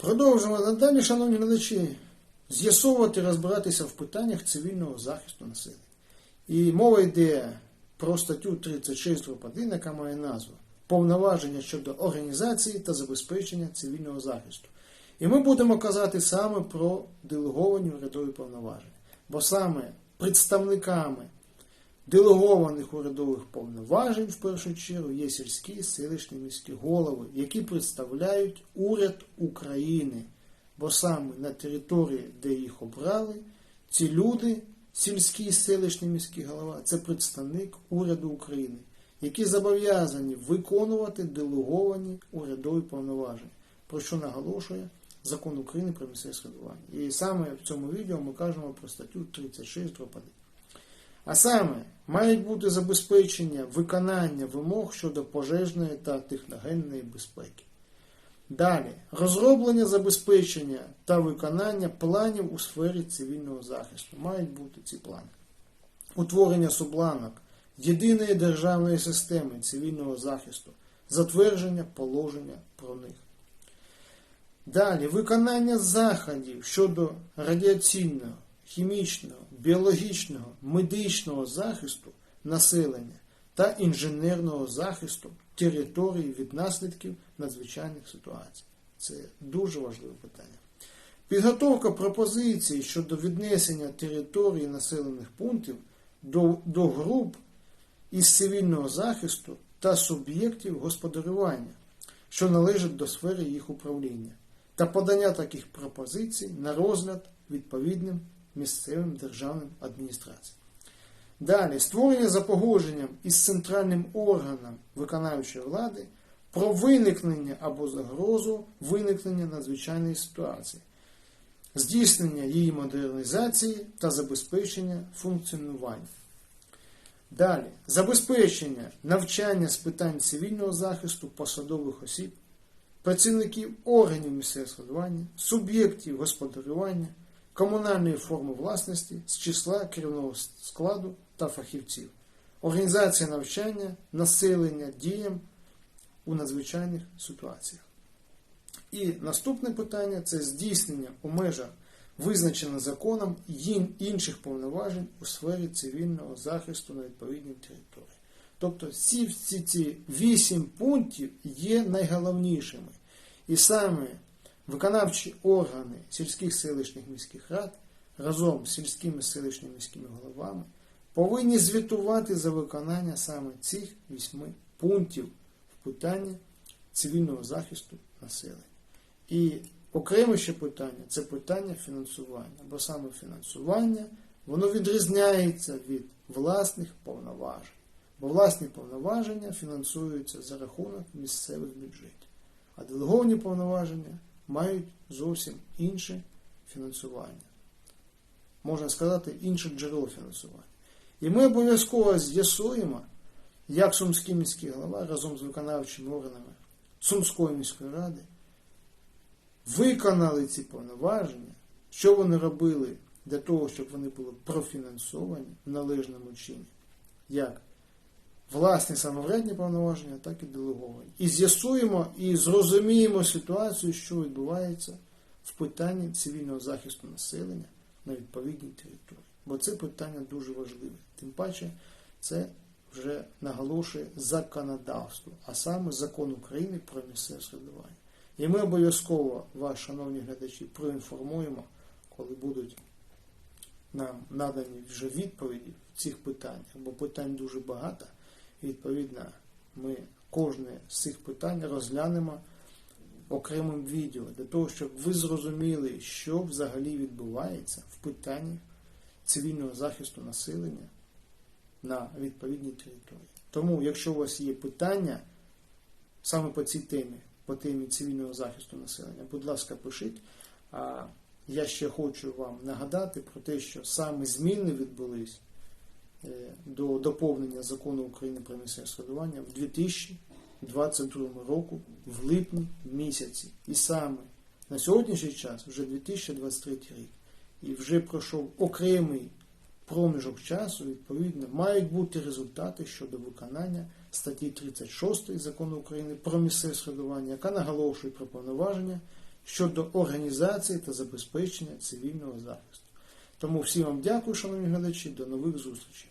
Продовжуємо надалі, шановні глядачі, з'ясовувати, розбиратися в питаннях цивільного захисту населення. І мова йде про статтю 36 1, яка має назву Повноваження щодо організації та забезпечення цивільного захисту. І ми будемо казати саме про делеговані урядові повноваження. Бо саме представниками делегованих урядових повноважень в першу чергу є сільські селищні міські голови, які представляють уряд України. Бо саме на території, де їх обрали, ці люди, сільські селищні міські голова, це представник уряду України, які зобов'язані виконувати делеговані урядові повноваження, про що наголошує закон України про місцеве самоврядування. І саме в цьому відео ми кажемо про статтю 36 1. А саме мають бути забезпечення виконання вимог щодо пожежної та техногенної безпеки. Далі розроблення забезпечення та виконання планів у сфері цивільного захисту. Мають бути ці плани. Утворення субланок єдиної державної системи цивільного захисту, затвердження положення про них. Далі виконання заходів щодо радіаційного, хімічного, біологічного, медичного захисту населення та інженерного захисту території від наслідків надзвичайних ситуацій. Це дуже важливе питання. Підготовка пропозицій щодо віднесення території населених пунктів до, до груп із цивільного захисту та суб'єктів господарювання, що належать до сфери їх управління, та подання таких пропозицій на розгляд відповідним місцевим державним адміністраціям. Далі створення за погодженням із центральним органом виконавчої влади про виникнення або загрозу виникнення надзвичайної ситуації, здійснення її модернізації та забезпечення функціонування. Далі забезпечення навчання з питань цивільного захисту посадових осіб, працівників органів місцевого суб'єктів господарювання, комунальної форми власності з числа керівного складу та фахівців, організація навчання, населення діям у надзвичайних ситуаціях. І наступне питання це здійснення у межах визначених законом інших повноважень у сфері цивільного захисту на відповідній території. Тобто всі ці, вісім пунктів є найголовнішими. І саме виконавчі органи сільських селищних міських рад разом з сільськими селищними міськими головами повинні звітувати за виконання саме цих вісьми пунктів в питанні цивільного захисту населення. І окреме ще питання це питання фінансування, бо саме фінансування воно відрізняється від власних повноважень. Бо власні повноваження фінансуються за рахунок місцевих бюджетів. А делеговані повноваження мають зовсім інше фінансування. Можна сказати, інше джерело фінансування. І ми обов'язково з'ясуємо, як Сумський міський голова разом з виконавчими органами Сумської міської ради виконали ці повноваження, що вони робили для того, щоб вони були профінансовані в належному чині. Як власні самоврядні повноваження, так і делеговані. І з'ясуємо і зрозуміємо ситуацію, що відбувається в питанні цивільного захисту населення на відповідній території. Бо це питання дуже важливе. Тим паче, це вже наголошує законодавство, а саме закон України про місцеве самоврядування. І ми обов'язково вас, шановні глядачі, проінформуємо, коли будуть нам надані вже відповіді в цих питаннях, бо питань дуже багато. Відповідно, ми кожне з цих питань розглянемо окремим відео, для того, щоб ви зрозуміли, що взагалі відбувається в питанні цивільного захисту населення на відповідній території. Тому, якщо у вас є питання саме по цій темі, по темі цивільного захисту населення, будь ласка, пишіть. А я ще хочу вам нагадати про те, що саме зміни відбулись до доповнення закону України про місцеве самоврядування в 2022 року в липні місяці. І саме на сьогоднішній час вже 2023 рік. І вже пройшов окремий проміжок часу, відповідно, мають бути результати щодо виконання статті 36 закону України про місцеве самоврядування, яка наголошує про повноваження щодо організації та забезпечення цивільного захисту. Тому всім вам дякую, шановні глядачі, до нових зустрічей.